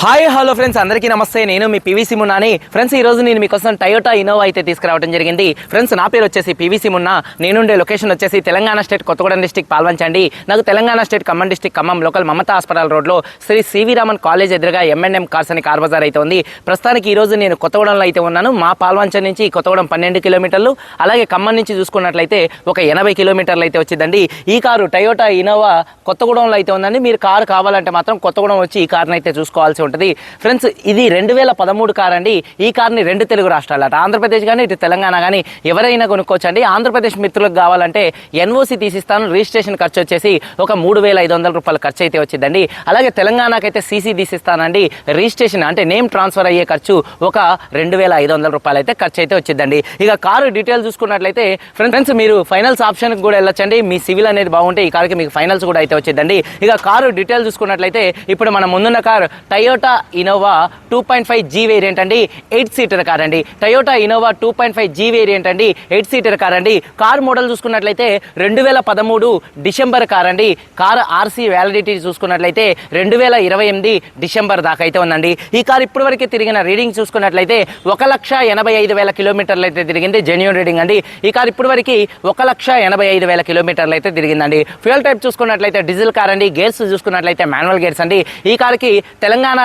Hi hello friends అందరికీ నమస్తే. నేను మీ పీవీసీ మున్నాని ఫ్రెండ్స్ ఈ రోజు నేను మీకోసం టయోటా ఇన్నోవా అయితే తీసుకురావడం జరిగింది. ఫ్రెండ్స్ నా పేరు వచ్చేసి పీవీసీ మున్నా నేనుండే లొకేషన్ వచ్చేసి తెలంగాణ స్టేట్ కొత్తగూడెం డిస్టిక్ పాల్వంచండి. నాకు Telangana state Khammam district Khammam local Mamata hospital రోడ్లో శ్రీ సివి రామన్ కాలేజ్ ఎదురుగా ఎంఎన్ఎం కార్స్ అని కార్ బజార్ అయితే ఉంది. ప్రస్తుతానికి ఈ రోజు నేను కొత్తగూడెంలో అయితే ఉన్నాను. మా పాల్వంచ నుంచి కొత్తగూడెం పన్నెండు కిలోమీటర్లు అలాగే ఖమ్మం నుంచి చూసుకున్నట్లయితే ఒక ఎనభై కిలోమీటర్లు అయితే వచ్చిందండి. ఈ కారు టయోటా ఇన్నోవా కొత్తగూడెంలో అయితే ఉందండి. మీరు కారు కావాలంటే మాత్రం కొత్తగూడెం వచ్చి ఈ కార్ని అయితే చూసుకోవాల్సి ఉంటుంది. ఫ్రెండ్స్ ఇది రెండు వేల పదమూడు కార్ అండి. ఈ కార్ని రెండు తెలుగు రాష్ట్రాలు ఆంధ్రప్రదేశ్ కానీ ఇటు తెలంగాణ కానీ ఎవరైనా కొనుక్కోవచ్చు అండి ఆంధ్రప్రదేశ్ మిత్రులకు కావాలంటే ఎన్ఓసి తీసిస్తాను. రిజిస్ట్రేషన్ ఖర్చు వచ్చేసి ఒక మూడు వేల ఐదు వందల రూపాయల ఖర్చు అయితే వచ్చిందండి. అలాగే తెలంగాణకైతే సీసీ తీసిస్తానండి. రిజిస్ట్రేషన్ అంటే నేమ్ ట్రాన్స్ఫర్ అయ్యే ఖర్చు ఒక రెండు వేల ఐదు వందల రూపాయలు అయితే ఖర్చు అయితే వచ్చిందండి. ఇక కారు డీటెయిల్ చూసుకున్నట్లయితే ఫ్రెండ్స్ మీరు ఫైనల్స్ ఆప్షన్కి కూడా వెళ్ళొచ్చండి. మీ సివిల్ అనేది బాగుంటే ఈ కార్కి మీకు ఫైనల్స్ కూడా అయితే వచ్చిందండి. ఇక కారు డీటెయిల్ చూసుకున్నట్లయితే ఇప్పుడు మన ముందున్న car Toyota Innova two point five G variant అండి ఎయిట్ సీటర్ కార్ అండి Toyota Innova two point five G variant అండి ఎయిట్ సీటర్ కార్ అండి కార్ మోడల్ చూసుకున్నట్లయితే రెండు వేల పదమూడు డిసెంబర్ కార్ అండి. కార్ ఆర్సీ వ్యాలిడిటీ చూసుకున్నట్లయితే రెండు వేల ఇరవై ఎనిమిది డిసెంబర్ దాకా అయితే ఉందండి. ఈ కార్ ఇప్పటివరకు తిరిగిన రీడింగ్ చూసుకున్నట్లయితే ఒక లక్ష ఎనభై ఐదు వేల కిలోమీటర్లు అయితే తిరిగింది జెన్యున్ రీడింగ్ అండి. ఈ కార్ ఇప్పటివరకు ఒక లక్ష ఎనభై ఐదు వేల కిలోమీటర్లు అయితే తిరిగిందండి. ఫ్యూయల్ టైప్ చూసుకున్నట్లయితే డీజిల్ కార్ అండి. గేర్స్ చూసుకున్నట్లయితే మాన్యువల్ గేర్స్ అండి. ఈ కార్కి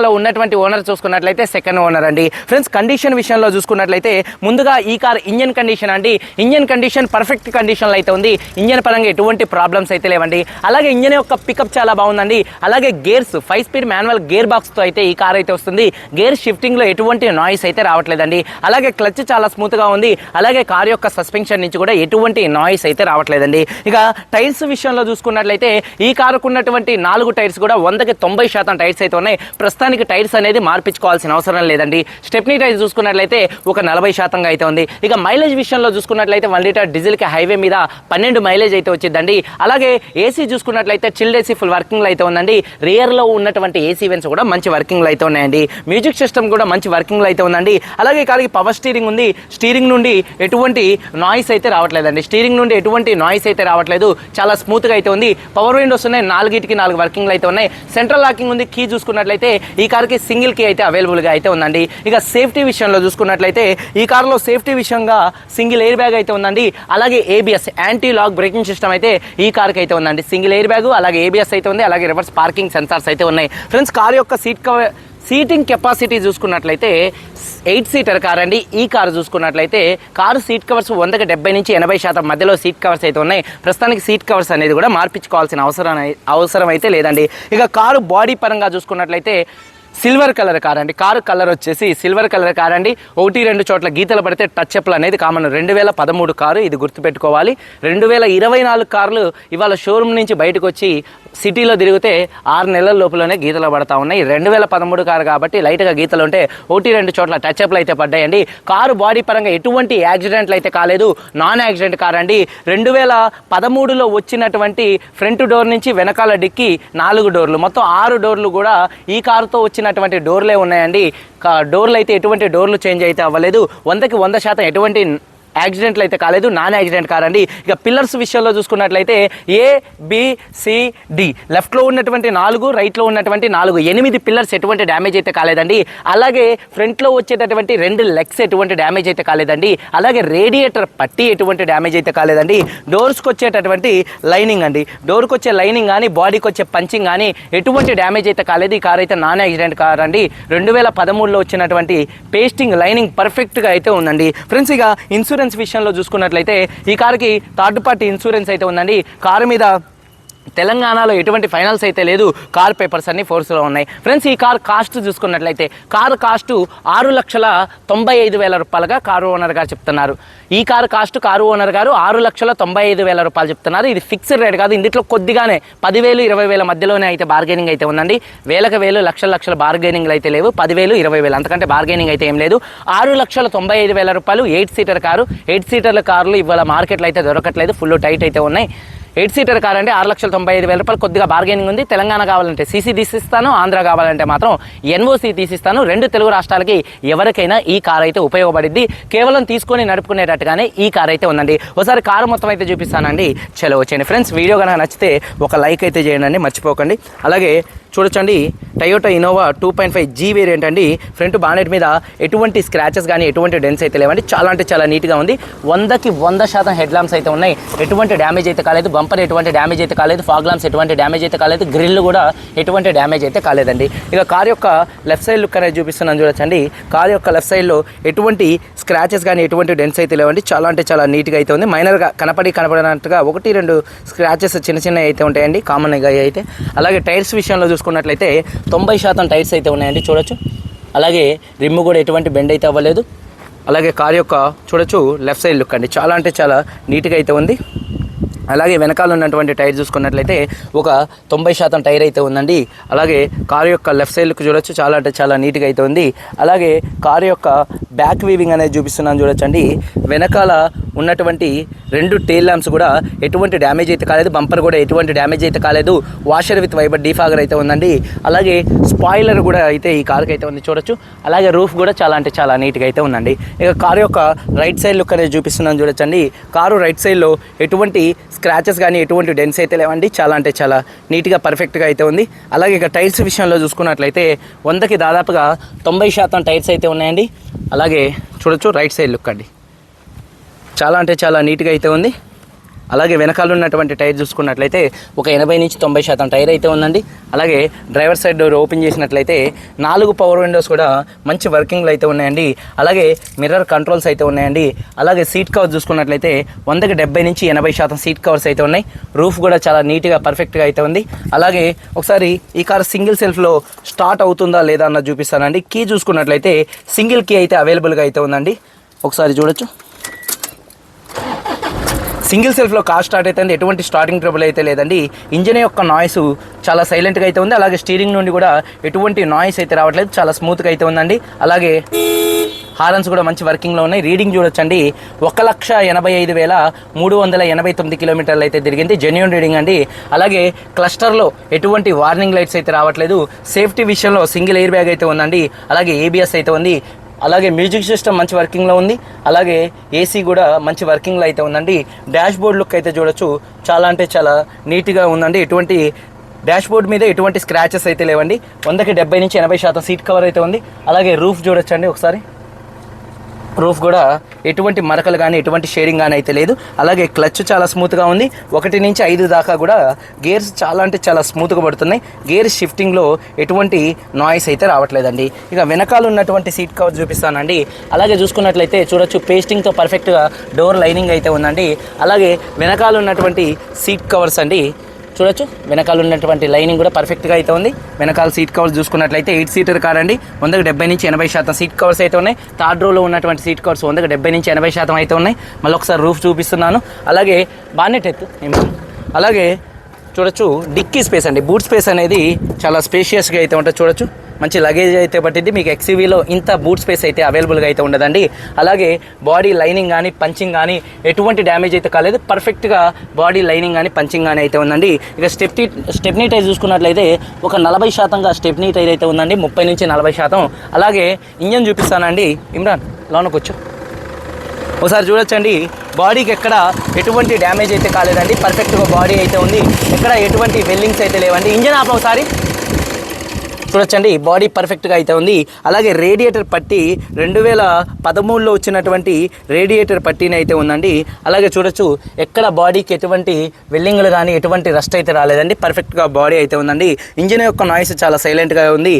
తెలంగాణలో ఉన్నటువంటి ఓనర్ చూసుకున్నట్లయితే సెకండ్ ఓనర్ అండి. ఫ్రెండ్స్ కండిషన్ విషయంలో చూసుకున్నట్లయితే ముందుగా ఈ కార్ ఇంజన్ కండిషన్ అండి. ఇంజన్ కండిషన్ పర్ఫెక్ట్ కండిషన్లో అయితే ఉంది. ఇంజన్ పరంగా ఎటువంటి ప్రాబ్లమ్స్ అయితే లేవండి. అలాగే ఇంజన్ యొక్క పికప్ చాలా బాగుందండి. అలాగే gears five speed manual gear బాక్స్తో అయితే ఈ కార్ అయితే వస్తుంది. గేర్ షిఫ్టింగ్లో ఎటువంటి నాయిస్ అయితే రావట్లేదండి. అలాగే క్లచ్ చాలా స్మూత్గా ఉంది. అలాగే కార్ యొక్క సస్పెన్షన్ నుంచి కూడా ఎటువంటి నాయిస్ అయితే రావట్లేదండి. ఇక టైర్స్ విషయంలో చూసుకున్నట్లయితే ఈ కారుకు ఉన్నటువంటి నాలుగు టైర్స్ కూడా వందకి తొంభై శాతం టైర్స్ అయితే ఉన్నాయి. ప్రస్తుతానికి టైర్స్ అనేది మార్పించుకోవాల్సిన అవసరం లేదండి. స్టెప్నీ టైర్ చూసుకున్నట్లయితే ఒక నలభై శాతంగా అయితే ఉంది. ఇక మైలేజ్ విషయంలో చూసుకున్నట్లయితే వన్ లీటర్ డీజిల్కి హైవే మీద పన్నెండు మైలేజ్ అయితే వచ్చిందండి. అలాగే ఏసీ చూసుకున్నట్లయితే చిల్డ్ ఏసీ ఫుల్ వర్కింగ్లో అయితే ఉందండి. రియర్లో ఉన్నటువంటి ఏసీ వెన్స్ కూడా మంచి వర్కింగ్లో అయితే ఉన్నాయండి. మ్యూజిక్ సిస్టమ్ కూడా మంచి వర్కింగ్లో అయితే ఉందండి. అలాగే కాడికి పవర్ స్టీరింగ్ ఉంది. స్టీరింగ్ నుండి ఎటువంటి నాయిస్ అయితే రావట్లేదండి. స్టీరింగ్ నుండి ఎటువంటి నాయిస్ అయితే రావట్లేదు. చాలా స్మూత్గా అయితే ఉంది. పవర్ విండోస్ ఉన్నాయి. నాలుగిటికి నాలుగు వర్కింగ్లు అయితే ఉన్నాయి. సెంట్రల్ లాకింగ్ ఉంది. కీ చూసుకున్నట్లయితే ఈ కార్కి సింగిల్ కీ అయితే అవైలబుల్గా అయితే ఉందండి. ఇక సేఫ్టీ విషయంలో చూసుకున్నట్లయితే ఈ కార్లో సేఫ్టీ విషయంగా సింగిల్ ఎయిర్ బ్యాగ్ అయితే ఉందండి. అలాగే ABS anti lock braking system అయితే ఈ కార్కి అయితే ఉందండి. సింగిల్ ఎయిర్ బ్యాగ్ అలాగే ఏబిఎస్ అయితే ఉంది అలాగే రివర్స్ పార్కింగ్ సెన్సార్స్ అయితే ఉన్నాయి. ఫ్రెండ్స్ కార్ యొక్క సీట్ కవర్ సీటింగ్ కెపాసిటీ చూసుకున్నట్లయితే ఎయిట్ సీటర్ కార్ అండి ఈ కారు చూసుకున్నట్లయితే కారు సీట్ కవర్స్ వందకి డెబ్బై నుంచి ఎనభై శాతం మధ్యలో సీట్ కవర్స్ అయితే ఉన్నాయి. ప్రస్తుతానికి సీట్ కవర్స్ అనేది కూడా మార్పించుకోవాల్సిన అవసరం అవసరం అయితే లేదండి. ఇక కారు బాడీ పరంగా చూసుకున్నట్లయితే సిల్వర్ కలర్ కార్ అండి కారు కలర్ వచ్చేసి సిల్వర్ కలర్ కార్ అండి ఒకటి రెండు చోట్ల గీతలు పడితే టచ్ అప్లు అనేది కామన్. రెండు వేల పదమూడు కారు ఇది గుర్తుపెట్టుకోవాలి. రెండు వేల ఇరవై నాలుగు కార్లు ఇవాళ షోరూమ్ నుంచి బయటకు వచ్చి సిటీలో తిరిగితే ఆరు నెలల లోపలనే గీతలు పడతా ఉన్నాయి. రెండు వేల పదమూడు కారు కాబట్టి లైట్గా గీతలు ఉంటే ఒకటి రెండు చోట్ల టచ్ అప్లు అయితే పడ్డాయండి. కారు బాడీ పరంగా ఎటువంటి యాక్సిడెంట్లు అయితే కాలేదు. నాన్ యాక్సిడెంట్ కార్ అండి. రెండు వేల పదమూడులో వచ్చినటువంటి ఫ్రంట్ డోర్ నుంచి వెనకాల డిక్కి నాలుగు డోర్లు. మొత్తం ఆరు డోర్లు కూడా ఈ కారుతో వచ్చినటువంటి డోర్లే ఉన్నాయండి. కా- డోర్లు అయితే ఎటువంటి డోర్లు చేంజ్ అయితే అవ్వలేదు. వందకి వంద శాతం ఎటువంటి యాక్సిడెంట్లు అయితే కాలేదు నాన్ యాక్సిడెంట్ కార్ అండి ఇక పిల్లర్స్ విషయంలో చూసుకున్నట్లయితే ఏ బిసిడి లెఫ్ట్లో ఉన్నటువంటి నాలుగు రైట్లో ఉన్నటువంటి నాలుగు ఎనిమిది పిల్లర్స్ ఎటువంటి డ్యామేజ్ అయితే కాలేదండి. అలాగే ఫ్రంట్లో వచ్చేటటువంటి రెండు లెగ్స్ ఎటువంటి డ్యామేజ్ అయితే కాలేదండి. అలాగే రేడియేటర్ పట్టి ఎటువంటి డ్యామేజ్ అయితే కాలేదండి. డోర్స్కి వచ్చేటటువంటి లైనింగ్ అండి. డోర్కి వచ్చే లైనింగ్ కానీ బాడీకి వచ్చే పంచింగ్ కానీ ఎటువంటి డ్యామేజ్ అయితే కాలేదు. ఈ కార్ అయితే నాన్ యాక్సిడెంట్ కార్ అండి. రెండు వేల పదమూడులో వచ్చినటువంటి పేస్టింగ్ లైనింగ్ పర్ఫెక్ట్గా అయితే ఉందండి. ఫ్రెండ్స్ ఇక ఇన్సూరెన్స్ విషయంలో చూసుకున్నట్లయితే ఈ కార్కి థర్డ్ పార్టీ ఇన్సూరెన్స్ అయితే ఉందండి. కారు మీద తెలంగాణలో ఎటువంటి ఫైనల్స్ అయితే లేదు. కార్ పేపర్స్ అన్ని ఫోర్స్లో ఉన్నాయి. ఫ్రెండ్స్ ఈ కార్ కాస్ట్ చూసుకున్నట్లయితే కారు కాస్ట్ ఆరు లక్షల తొంభై ఐదు వేల రూపాయలుగా కారు ఓనర్ గారు చెప్తున్నారు. ఈ కారు కాస్ట్ కారు ఓనర్ గారు ఆరు లక్షల తొంభై ఐదు వేల రూపాయలు చెప్తున్నారు. ఇది ఫిక్స్డ్ రేట్ కాదు. ఇందులో కొద్దిగానే పదివేలు ఇరవై వేల మధ్యలోనే అయితే బార్గెనింగ్ అయితే ఉందండి. వేలకు వేలు లక్షల లక్షల బార్గెనింగ్లు అయితే లేవు. పదివేలు ఇరవై వేలు అంతకంటే బార్గెనింగ్ అయితే ఏం లేదు. ఆరు లక్షల తొంభై ఐదు వేల రూపాయలు ఎయిట్ సీటర్ కారు. ఎయిట్ సీటర్ల కార్లు ఇవాళ మార్కెట్లో అయితే దొరకట్లేదు. ఫుల్ టైట్ అయితే ఉన్నాయి. ఎయిట్ సీటర్ కార్ అంటే ఆరు లక్షల తొంభై ఐదు వేల రూపాయలు కొద్దిగా బార్గెనింగ్ ఉంది. తెలంగాణ కావాలంటే సీసీ తీసిస్తాను ఆంధ్ర కావాలంటే మాత్రం ఎన్ఓసి తీసిస్తాను. రెండు తెలుగు రాష్ట్రాలకి ఎవరికైనా ఈ కార్ అయితే ఉపయోగపడిద్ది. కేవలం తీసుకొని నడుపుకునేటట్టుగానే ఈ కార్ అయితే ఉందండి. ఒకసారి కారు మొత్తం అయితే చూపిస్తానండి. చలో వచ్చేయండి. ఫ్రెండ్స్ వీడియో కనుక నచ్చితే ఒక లైక్ అయితే చేయండి మర్చిపోకండి. అలాగే చూడొచ్చండి Toyota Innova two point five G variant అండి. ఫ్రంట్ బానెట్ మీద ఎటువంటి స్క్రాచెస్ కానీ ఎటువంటి డెన్స్ అయితే లేవండి. చాలా అంటే చాలా నీట్గా ఉంది. వందకి వంద శాతం హెడ్ ల్యాంప్స్ అయితే ఉన్నాయి. ఎటువంటి డ్యామేజ్ అయితే కాలేదు. బంపర్ ఎటువంటి డ్యామేజ్ అయితే కాలేదు ఫాగ్ లాంప్స్ ఎటువంటి డ్యామేజ్ అయితే కాలేదు గ్రిల్ కూడా ఎటువంటి డ్యామేజ్ అయితే కాలేదండి. ఇక కార్ యొక్క లెఫ్ట్ సైడ్ లుక్ అనేది చూపిస్తున్నాను చూడొచ్చండి. కార్ యొక్క లెఫ్ట్ సైడ్లో ఎటువంటి స్క్రాచెస్ కానీ ఎటువంటి డెన్స్ అయితే లేవండి. చాలా అంటే చాలా నీట్గా అయితే ఉంది. మైనర్గా కనపడి కనపడినట్టుగా ఒకటి రెండు స్క్రాచెస్ చిన్న చిన్నవి అయితే ఉంటాయండి. కామన్గా అయితే. అలాగే టైర్స్ విషయంలో చూసుకున్నట్లయితే తొంభై శాతం టైర్స్ అయితే ఉన్నాయండి చూడొచ్చు. అలాగే రిమ్ కూడా ఎటువంటి బెండ్ అయితే అవ్వలేదు. అలాగే కార్ యొక్క చూడొచ్చు లెఫ్ట్ సైడ్ లుక్ అండి. చాలా అంటే చాలా నీట్గా అయితే ఉంది. అలాగే వెనకాల ఉన్నటువంటి టైర్ చూసుకున్నట్లయితే ఒక తొంభై శాతం టైర్ అయితే ఉందండి. అలాగే కారు యొక్క లెఫ్ట్ సైడ్కి చూడొచ్చు చాలా అంటే చాలా నీట్గా అయితే ఉంది. అలాగే కారు యొక్క బ్యాక్ వీవింగ్ అనేది చూపిస్తున్నాను చూడొచ్చండి. వెనకాల ఉన్నటువంటి రెండు టేల్ ల్యాంప్స్ కూడా ఎటువంటి డ్యామేజ్ అయితే కాలేదు బంపర్ కూడా ఎటువంటి డ్యామేజ్ అయితే కాలేదు. వాషర్ విత్ వైబర్ డీఫాగర్ అయితే ఉందండి. అలాగే స్పాయిలర్ కూడా అయితే ఈ కార్కి అయితే ఉంది చూడొచ్చు. అలాగే రూఫ్ కూడా చాలా అంటే చాలా నీట్గా అయితే ఉందండి. ఇక కారు యొక్క రైట్ సైడ్ లుక్ అనేది చూపిస్తున్నాను చూడొచ్చండి. కారు రైట్ సైడ్లో ఎటువంటి స్క్రాచెస్ కానీ ఎటువంటి డెన్స్ అయితే లేవండి. చాలా అంటే చాలా నీట్గా పర్ఫెక్ట్గా అయితే ఉంది. అలాగే ఇక టైర్స్ విషయంలో చూసుకున్నట్లయితే వందకి దాదాపుగా తొంభై శాతం టైర్స్ అయితే ఉన్నాయండి. అలాగే చూడొచ్చు రైట్ సైడ్ లుక్ అండి. చాలా అంటే చాలా నీట్గా అయితే ఉంది. అలాగే వెనకాల ఉన్నటువంటి టైర్ చూసుకున్నట్లయితే ఒక ఎనభై నుంచి తొంభై శాతం టైర్ అయితే ఉందండి. అలాగే డ్రైవర్ సైడ్ డోర్ ఓపెన్ చేసినట్లయితే నాలుగు పవర్ విండోస్ కూడా మంచి వర్కింగ్లో అయితే ఉన్నాయండి. అలాగే మిర్రర్ కంట్రోల్స్ అయితే ఉన్నాయండి. అలాగే సీట్ కవర్ చూసుకున్నట్లయితే వందకి డెబ్బై నుంచి ఎనభై శాతం సీట్ కవర్స్ అయితే ఉన్నాయి. రూఫ్ కూడా చాలా నీట్గా పర్ఫెక్ట్గా అయితే ఉంది. అలాగే ఒకసారి ఈ కార్ సింగిల్ సెల్ఫ్లో స్టార్ట్ అవుతుందా లేదా అన్న చూపిస్తానండి. కీ చూసుకున్నట్లయితే సింగిల్ కీ అయితే అవైలబుల్గా అయితే ఉందండి. ఒకసారి చూడొచ్చు. సింగిల్ సెల్ఫ్లో కార్ స్టార్ట్ అయితే ఎటువంటి స్టార్టింగ్ ట్రబుల్ అయితే లేదండి. ఇంజిన్ యొక్క నాయిస్ చాలా సైలెంట్గా అయితే ఉంది. అలాగే స్టీరింగ్ నుండి కూడా ఎటువంటి నాయిస్ అయితే రావట్లేదు. చాలా స్మూత్గా అయితే ఉందండి. అలాగే హారన్స్ కూడా మంచి వర్కింగ్లో ఉన్నాయి. రీడింగ్ చూడొచ్చండి. ఒక లక్ష ఎనభై ఐదు వేల మూడు వందల ఎనభై తొమ్మిది కిలోమీటర్లు అయితే తిరిగింది. జెన్యున్ రీడింగ్ అండి. అలాగే క్లస్టర్లో ఎటువంటి వార్నింగ్ లైట్స్ అయితే రావట్లేదు. సేఫ్టీ విషయంలో సింగిల్ ఎయిర్ బ్యాగ్ అయితే ఉందండి. అలాగే ఏబిఎస్ అయితే ఉంది. అలాగే మ్యూజిక్ సిస్టమ్ మంచి వర్కింగ్లో ఉంది. అలాగే ఏసీ కూడా మంచి వర్కింగ్లో అయితే ఉందండి. డాష్ బోర్డ్ లుక్ అయితే చూడొచ్చు. చాలా అంటే చాలా నీట్గా ఉందండి. ఎటువంటి డాష్ బోర్డ్ మీద ఎటువంటి స్క్రాచెస్ అయితే లేవండి. వందకి డెబ్బై నుంచి ఎనభై శాతం సీట్ కవర్ అయితే ఉంది. అలాగే రూఫ్ చూడొచ్చండి ఒకసారి. రూఫ్ కూడా ఎటువంటి మరకలు కానీ ఎటువంటి షేరింగ్ కానీ అయితే లేదు. అలాగే క్లచ్ చాలా స్మూత్గా ఉంది. ఒకటి నుంచి ఐదు దాకా కూడా గేర్స్ చాలా అంటే చాలా స్మూత్గా పడుతున్నాయి. గేర్ షిఫ్టింగ్లో ఎటువంటి నాయిస్ అయితే రావట్లేదండి. ఇక వెనకాల ఉన్నటువంటి సీట్ కవర్ చూపిస్తానండి. అలాగే చూసుకున్నట్లయితే చూడొచ్చు పేస్టింగ్తో పర్ఫెక్ట్గా డోర్ లైనింగ్ అయితే ఉందండి. అలాగే వెనకాల ఉన్నటువంటి సీట్ కవర్స్ అండి. చూడొచ్చు. వెనకాల ఉన్నటువంటి లైనింగ్ కూడా పర్ఫెక్ట్గా అయితే ఉంది. వెనకాల సీట్ కవర్స్ చూసుకున్నట్లయితే ఎయిట్ సీటర్ కార్ అండి. వందకు డెబ్బై నుంచి ఎనభై శాతం సీట్ కవర్స్ అయితే ఉన్నాయి. థర్డ్ రోలో ఉన్నటువంటి సీట్ కవర్స్ వందకు డెబ్బై నుంచి ఎనభై శాతం అయితే ఉన్నాయి. మళ్ళీ ఒకసారి రూఫ్ చూపిస్తున్నాను. అలాగే బాగానే ఎత్తు అలాగే చూడొచ్చు డిక్కీ స్పేస్ అండి. బూట్ స్పేస్ అనేది చాలా స్పేషియస్గా అయితే ఉంటుంది. చూడొచ్చు. మంచి లగేజ్ అయితే పట్టింది. మీకు ఎక్సీవీలో ఇంత బూట్ స్పేస్ అయితే అవైలబుల్గా అయితే ఉండదండి. అలాగే బాడీ లైనింగ్ కానీ పంచింగ్ కానీ ఎటువంటి డ్యామేజ్ అయితే కాలేదు. పర్ఫెక్ట్గా బాడీ లైనింగ్ కానీ పంచింగ్ కానీ అయితే ఉందండి. ఇక స్టెప్నీ స్టెప్నీ టైర్ చూసుకున్నట్లయితే ఒక నలభై శాతంగా స్టెప్నీ టైర్ అయితే ఉందండి. ముప్పై నుంచి నలభై శాతం. అలాగే ఇంజన్ చూపిస్తానండి. ఇమ్రాన్ లోనకొచ్చు ఒకసారి చూడొచ్చండి. బాడీకి ఎక్కడ ఎటువంటి డ్యామేజ్ అయితే కాలేదండి. పర్ఫెక్ట్గా బాడీ అయితే ఉంది. ఎక్కడ ఎటువంటి వెల్లింగ్స్ అయితే లేవండి. ఇంజన్ ఆప ఒకసారి. చూడొచ్చండి. బాడీ పర్ఫెక్ట్గా అయితే ఉంది. అలాగే రేడియేటర్ పట్టి రెండు వేల పదమూడులో వచ్చినటువంటి రేడియేటర్ పట్టీని అయితే ఉందండి. అలాగే చూడొచ్చు ఎక్కడ బాడీకి ఎటువంటి వెల్లింగ్లు కానీ ఎటువంటి రస్ట్ అయితే రాలేదండి. పర్ఫెక్ట్గా బాడీ అయితే ఉందండి. ఇంజిన్ యొక్క నాయిస్ చాలా సైలెంట్గా ఉంది.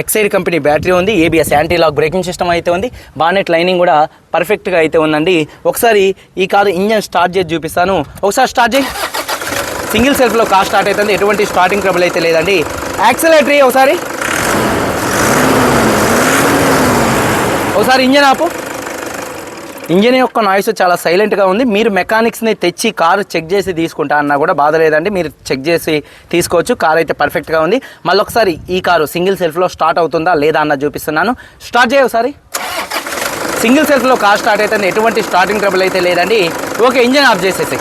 ఎక్సైడ్ కంపెనీ బ్యాటరీ ఉంది. ABS anti lock braking system అయితే ఉంది. బానెట్ లైనింగ్ కూడా పర్ఫెక్ట్గా అయితే ఉందండి. ఒకసారి ఈ కారు ఇంజన్ స్టార్ట్ చేసి చూపిస్తాను. ఒకసారి స్టార్ట్ చేయి. సింగిల్ సెల్ఫ్లో కార్ స్టార్ట్ అవుతుంది. ఎటువంటి స్టార్టింగ్ ట్రబుల్ అయితే లేదండి. యాక్సిలేటరీ ఒకసారి. ఒకసారి ఇంజన్ ఆపు. ఇంజన్ యొక్క నాయిస్ చాలా సైలెంట్గా ఉంది. మీరు మెకానిక్స్ని తెచ్చి కారు చెక్ చేసి తీసుకుంటా అన్నా కూడా బాధ లేదండి. మీరు చెక్ చేసి తీసుకోవచ్చు. కార్ అయితే పర్ఫెక్ట్గా ఉంది. మళ్ళీ ఒకసారి ఈ కారు సింగిల్ సెల్ఫ్లో స్టార్ట్ అవుతుందా లేదా అన్న చూపిస్తున్నాను. స్టార్ట్ చేయ ఒకసారి సింగిల్ సెల్ఫ్లో కార్ స్టార్ట్ అయితే ఎటువంటి స్టార్టింగ్ ట్రబుల్ అయితే లేదండి. ఓకే ఇంజన్ ఆఫ్ చేసేసి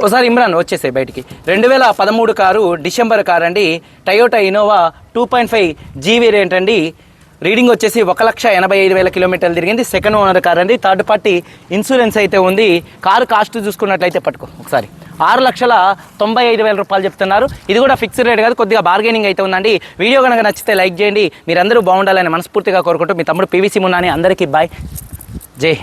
ఒకసారి ఇమ్రాన్ వచ్చేసాయి బయటికి. రెండు వేల పదమూడు కారు డిసెంబర్ కార్ అండి Toyota Innova two point five G variant అండి. రీడింగ్ వచ్చేసి ఒక లక్ష ఎనభై ఐదు వేల కిలోమీటర్లు తిరిగింది. సెకండ్ ఓనర్ కార్ అండి. థర్డ్ పార్టీ ఇన్సూరెన్స్ అయితే ఉంది. కారు కాస్ట్ చూసుకున్నట్లయితే పట్టుకో ఒకసారి. ఆరు లక్షల తొంభై ఐదు వేల రూపాయలు చెప్తున్నారు. ఇది కూడా ఫిక్స్డ్ రేట్ కాదు కొద్దిగా బార్గెనింగ్ అయితే ఉందండి. వీడియో కనుక నచ్చితే లైక్ చేయండి. మీరందరూ బాగుండాలని మనస్ఫూర్తిగా కోరుకుంటూ మీ తమ్ముడు పీవీసీ మున్నాని అందరికీ బాయ్ జై హింద్.